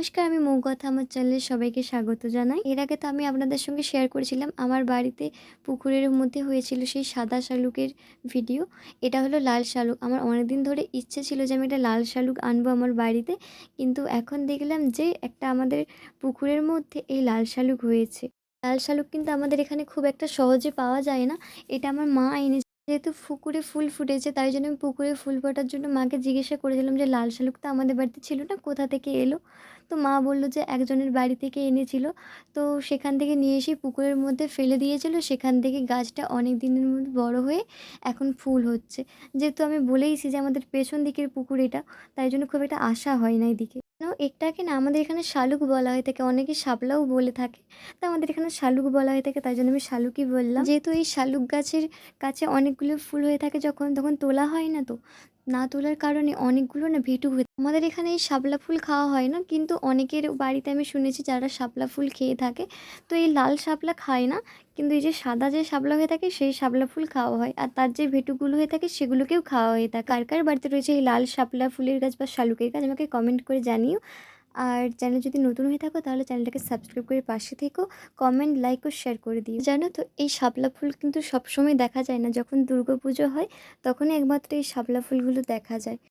নমস্কার, আমি মৌকথা আমার চ্যানেলে সবাইকে স্বাগত জানাই। এর আগে তো আমি আপনাদের সঙ্গে শেয়ার করেছিলাম, আমার বাড়িতে পুকুরের মধ্যে হয়েছিল সেই সাদা শালুকের ভিডিও এটা হলো লাল শালুক। আমার অনেক দিন ধরে ইচ্ছে ছিল যে আমি একটা লাল শালুক আনব আমার বাড়িতে, কিন্তু এখন দেখলাম যে একটা আমাদের পুকুরের মধ্যে এই লাল শালুক হয়েছে। লাল শালুক কিন্তু আমাদের এখানে খুব একটা সহজে পাওয়া যায় না। এটা আমার মা এনেছে। যেহেতু পুকুরে ফুল ফুটেছে, তাই জন্য আমি পুকুরে ফুল ফোটার জন্য মাকে জিজ্ঞাসা করেছিলাম যে, লাল শালুক তো আমাদের বাড়িতে ছিল না, কোথা থেকে এলো? তো মা বলল যে, একজনের বাড়ি থেকে এনেছিল। তো সেখান থেকে নিয়ে এসে পুকুরের মধ্যে ফেলে দিয়েছিল। সেখান থেকে গাছটা অনেক দিনের মধ্যে বড় হয়ে এখন ফুল হচ্ছে। যেহেতু আমি বলেইছি যে, আমাদের পেছন দিকের পুকুর এটা তাই জন্য খুব একটা আশা হয় না এদিকে। এটাকে না, আমাদের এখানে শালুক বলা হয়ে থাকে, অনেকে শাপলাও বলে থাকে। তা আমাদের এখানে শালুক বলা হয়ে থাকে, তাই জন্য আমি শালুকই বললাম। যেহেতু এই শালুক গাছের কাছে অনেকগুলো ফুল হয়ে থাকে যখন, তখন তোলা হয় না তো। না তোলার কারণে অনেকগুলো না ভেটু হয়ে আমাদের এখানে এই শাপলা ফুল খাওয়া হয় না, কিন্তু অনেকের বাড়িতে আমি শুনেছি যারা শাপলা ফুল খেয়ে থাকে, তো এই লাল শাপলা খায় না, কিন্তু এই যে সাদা যে শাপলা হয়ে থাকে, সেই শাপলা ফুল খাওয়া হয়। আর তার যে ভেটুগুলো হয়ে থাকে, সেগুলোকেও খাওয়া হয়ে থাকে। কার কার বাড়িতে রয়েছে এই লাল শাপলা ফুলের গাছ বা শালুকের গাছ, আমাকে কমেন্ট করে জানিও। আর চ্যানেল যদি নতুন হয়ে থাকো, তাহলে চ্যানেলটাকে সাবস্ক্রাইব করে পাশে থেকো কমেন্ট লাইক ও শেয়ার করে দিও। জানো তো, এই শাপলা ফুল কিন্তু সবসময় দেখা যায় না। যখন দুর্গা পুজো হয়, তখনই একমাত্র এই শাপলা ফুলগুলো দেখা যায়।